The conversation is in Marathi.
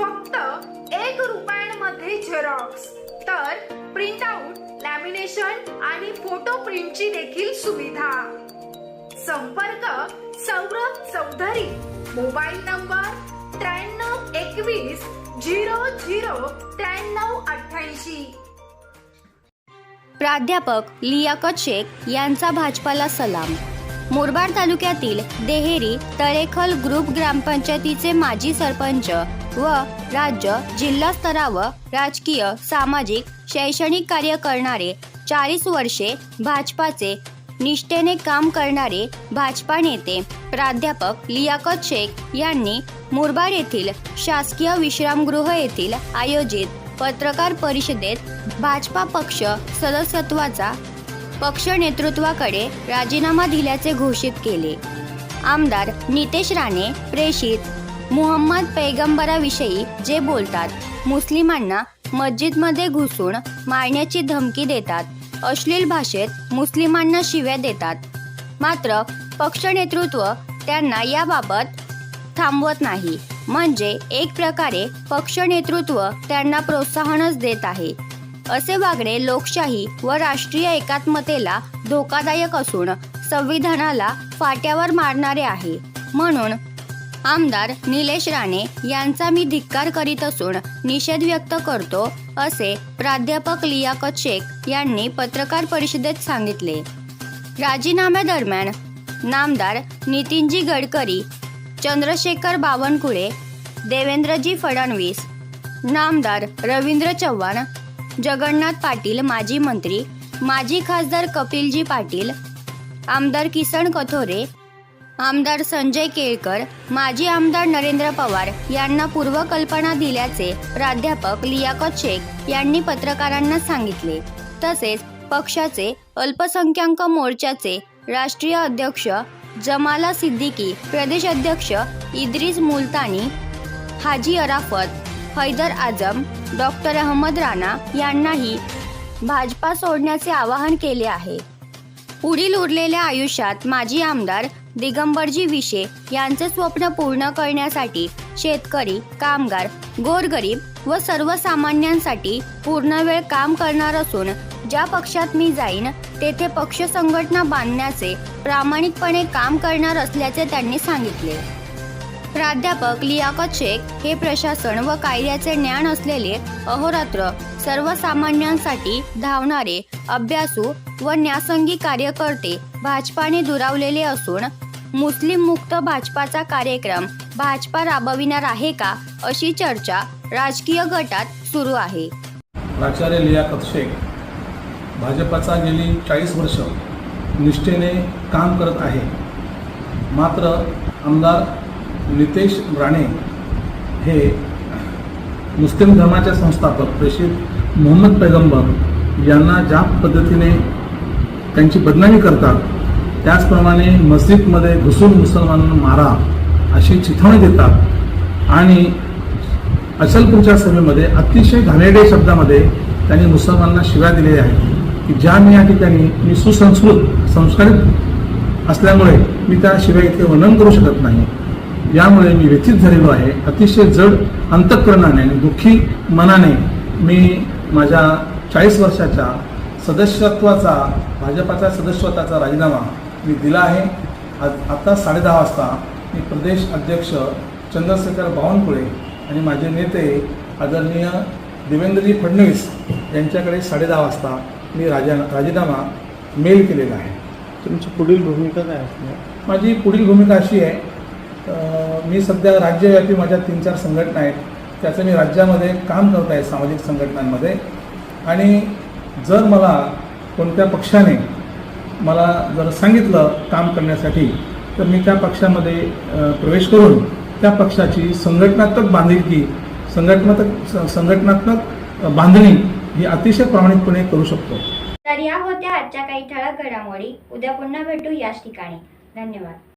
फक्त एक रुपयांमध्ये झेरॉक्स तर प्रिंट आउट लॅमिनेशन आणि फोटो प्रिंटची देखील सुविधा. संपर्क सौरभ चौधरी. मोबाईल नंबर त्र्याण्णव एकवीस झिरो झिरो त्र्याण्णव अठ्ठ्याऐंशी. प्राध्यापक लियाकत शेख यांचा भाजपाला सलाम. मुरबाड तालुक्यातील देहेरी तळेखल ग्रुप ग्रामपंचायतीचे माजी सरपंच व राज्य जिल्हा स्तरावर राजकीय सामाजिक शैक्षणिक कार्य करणारे चाळीस वर्षे भाजपाचे निष्ठेने काम करणारे भाजपा नेते प्राध्यापक लियाकत शेख यांनी मुरबाड येथील शासकीय विश्रामगृह येथील आयोजित पत्रकार परिषदेत भाजपा पक्ष सदस्यत्वाचा पक्ष नेतृत्वाकडे राजीनामा दिल्याचे घोषित केले. आमदार नितेश राणे प्रेषित मुहम्मद पैगंबराविषयी जे बोलतात मुस्लिमांना मस्जिदमध्ये घुसून मारण्याची धमकी देतात. अश्लील भाषेत मुस्लिमांना शिव्या देतात. मात्र पक्ष नेतृत्व त्यांना याबाबत थांबवत नाही. म्हणजे एक प्रकारे पक्ष नेतृत्व त्यांना प्रोत्साहनच देत आहे. असे वागणे लोकशाही व राष्ट्रीय एकात्मतेला धोकादायक असून संविधानाला फाट्यावर मारणारे आहे. म्हणून आमदार निलेश राणे यांचा मी धिक्कार करीत असून निषेध व्यक्त करतो असे प्राध्यापक लियाकत शेख यांनी पत्रकार परिषदेत सांगितले. राजीनाम्यादरम्यान नामदार नितीनजी गडकरी चंद्रशेखर बावनकुळे देवेंद्रजी फडणवीस नामदार रवींद्र चव्हाण जगन्नाथ पाटील माजी मंत्री माजी खासदार कपिलजी पाटील आमदार किसन कथोरे आमदार संजय केळकर माजी आमदार नरेंद्र पवार यांना पूर्वकल्पना दिल्याचे प्राध्यापक लियाकत शेख यांनी पत्रकारांना सांगितले. तसेच पक्षाचे अल्पसंख्याक मोर्चाचे राष्ट्रीय अध्यक्ष जमाला सिद्दीकी प्रदेश अध्यक्ष इद्रिस मुलतानी हाजी अराफत हैदर आझम डॉक्टर अहमद राणा यांनाही भाजपा सोडण्याचे आवाहन केले आहे. पुढील उरलेल्या आयुष्यात माजी आमदार दिगंबरजी विशे यांचे स्वप्न पूर्ण करण्यासाठी शेतकरी कामगार गोरगरीब व सर्वसामान्यांसाठी पूर्ण वेळ काम करणार असून ज्या पक्षात मी जाईन तेथे पक्ष संघटना बांधण्याचे प्रामाणिकपणे काम करणार असल्याचे त्यांनी सांगितले. प्राध्यापक लियाकत शेख हे प्रशासन व कायद्याचे ज्ञान असलेले अहोरात्र सर्वसामान्यांसाठी धावणारे अभ्यासू व न्यासंगी कार्यकर्ते भाजपाने दुरावलेले असून मुस्लिम मुक्त भाजपाचा कार्यक्रम भाजपा राबविणार आहे का अशी चर्चा राजकीय गटात सुरू आहे. प्राचार्य लियाकत शेख भाजपाचा गेली चाळीस वर्ष निष्ठेने काम करत आहे. मात्र आमदार नितेश राणे हे मुस्लिम धर्माचे संस्थापक प्रेषित मोहम्मद पैगंबर यांना ज्या पद्धतीने त्यांची बदनामी करतात त्याचप्रमाणे मस्जिदमध्ये घुसून मुसलमानांना मारा अशी चिथावणी देतात आणि अचलपूरच्या सभेमध्ये अतिशय घाणेरडे शब्दामध्ये त्यांनी मुसलमानांना शिव्या दिलेल्या आहेत. की ज्या मी या ठिकाणी मी सुसंस्कृत संस्कारित असल्यामुळे मी त्या शिव्या इथे वर्णन करू शकत नाही. यामुळे मी व्यथित झालेलो आहे. अतिशय जड अंतःकरणाने आणि दुःखी मनाने मी माझ्या चाळीस वर्षाच्या सदस्यत्वाचा भाजपाच्या सदस्यत्वाचा राजीनामा मी दिला आहे. आज आता साडेदहा वाजता मी प्रदेश अध्यक्ष चंद्रशेखर बावनकुळे आणि माझे नेते आदरणीय देवेंद्रजी फडणवीस यांच्याकडे साडेदहा वाजता मी राजा राजीनामा मेल केलेला आहे. तुमची पुढील भूमिका काय असणार? माझी पुढील भूमिका अशी आहे मी सध्या राज्यव्यापी माझ्या तीन चार संघटना आहेत. त्याचं मी राज्यामध्ये काम करत आहे सामाजिक संघटनांमध्ये. आणि जर मला कोणत्या पक्षाने मला जर सांगितलं काम करण्यासाठी तर मी त्या पक्षामध्ये प्रवेश करून त्या पक्षाची संघटनात्मक बांधिलकी संघटनात्मक संघटनात्मक बांधणी ही अतिशय प्रामाणिकपणे करू शकतो. तर या होत्या आजच्या काही ठळक घडामोडी. उद्या पुन्हा भेटू याच ठिकाणी. धन्यवाद.